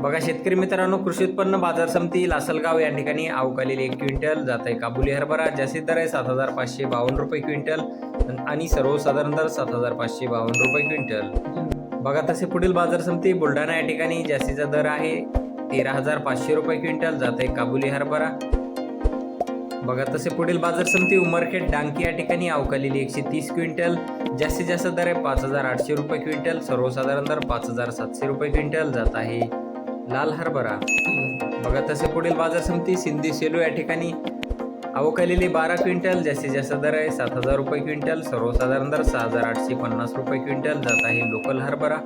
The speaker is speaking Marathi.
बघा शेतकरी मित्रांनो कृषी उत्पन्न बाजार समिती लासलगाव या ठिकाणी अवकालेली एक क्विंटल जात आहे. काबुली हरभरा जास्तीत दर आहे सात हजार पाचशे बावन्न रुपये क्विंटल आणि सर्वसाधारण दर सात हजार पाचशे बावन्न रुपये क्विंटल. बघा तसे पुढील बाजार समिती बुलढाणा या ठिकाणी जास्तीचा दर आहे तेरा हजार पाचशे रुपये क्विंटल जात आहे काबुली हरभरा. बघा तसे पुढील बाजार समिती उमरखेड डांकी या ठिकाणी अवकालेली एकशे तीस क्विंटल जास्तीत जास्त दर आहे पाच हजार आठशे रुपये क्विंटल सर्वसाधारण दर पाच हजार सातशे रुपये क्विंटल जात आहे. लाल हरभरा. बघा तसे पुढील बाजार समिती सिंधी सेलू या ठिकाणी. अवकालेली बारा क्विंटल जास्तीत जास्त दर आहे सात हजार रुपये क्विंटल सर्वसाधारण दर सहा हजार आठशे पन्नास रुपये क्विंटल जात आहे लोकल हरभरा.